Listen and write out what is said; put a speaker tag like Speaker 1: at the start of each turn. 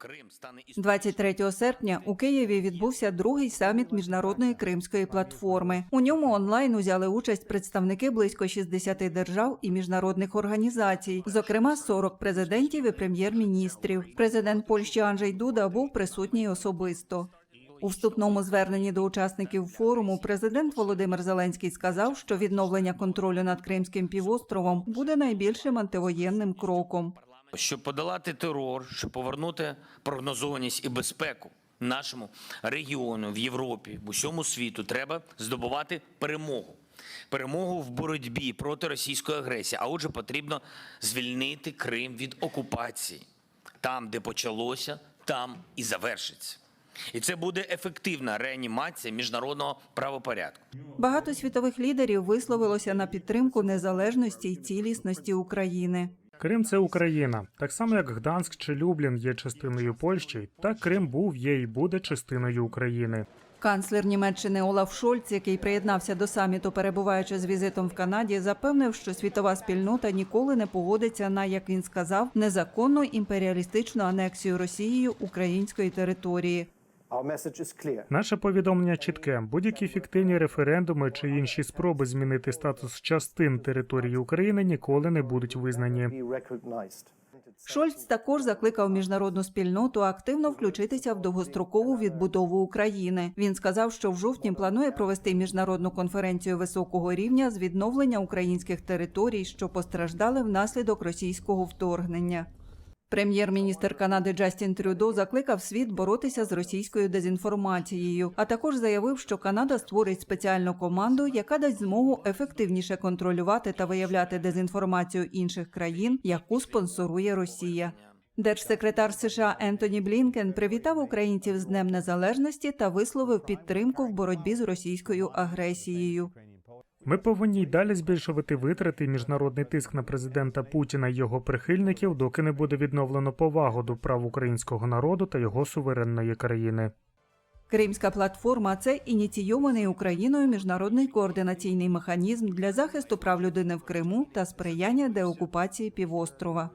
Speaker 1: Крим стане
Speaker 2: 23 серпня у Києві відбувся другий саміт міжнародної кримської платформи. У ньому онлайн узяли участь представники близько 60 держав і міжнародних організацій, зокрема 40 президентів і прем'єр-міністрів. Президент Польщі Анджей Дуда був присутній особисто. У вступному зверненні до учасників форуму президент Володимир Зеленський сказав, що відновлення контролю над Кримським півостровом буде найбільшим антивоєнним кроком.
Speaker 1: Щоб подолати терор, щоб повернути прогнозованість і безпеку нашому регіону в Європі, в усьому світу, треба здобувати перемогу. Перемогу в боротьбі проти російської агресії. А отже, потрібно звільнити Крим від окупації. Там, де почалося, там і завершиться. І це буде ефективна реанімація міжнародного правопорядку.
Speaker 2: Багато світових лідерів висловилося на підтримку незалежності й цілісності України.
Speaker 3: Крим це Україна. Так само як Гданськ чи Люблін є частиною Польщі, так Крим був, є і буде частиною України.
Speaker 2: Канцлер Німеччини Олаф Шольц, який приєднався до саміту, перебуваючи з візитом в Канаді, запевнив, що світова спільнота ніколи не погодиться на, як він сказав, незаконну імперіалістичну анексію Росією української території.
Speaker 4: Our message is.
Speaker 3: Наше повідомлення чітке: будь-які фіктивні референдуми чи інші спроби змінити статус частин території України ніколи не будуть визнані.
Speaker 2: Шольц також закликав міжнародну спільноту активно включитися в довгострокову відбудову України. Він сказав, що в жовтні планує провести міжнародну конференцію високого рівня з відновлення українських територій, що постраждали внаслідок російського вторгнення. Прем'єр-міністр Канади Джастін Трюдо закликав світ боротися з російською дезінформацією, а також заявив, що Канада створить спеціальну команду, яка дасть змогу ефективніше контролювати та виявляти дезінформацію інших країн, яку спонсорує Росія. Держсекретар США Ентоні Блінкен привітав українців з Днем Незалежності та висловив підтримку в боротьбі з російською агресією.
Speaker 3: Ми повинні й далі збільшувати витрати і міжнародний тиск на президента Путіна і його прихильників, доки не буде відновлено повагу до прав українського народу та його суверенної країни.
Speaker 2: Кримська платформа це ініційований Україною міжнародний координаційний механізм для захисту прав людини в Криму та сприяння деокупації півострова.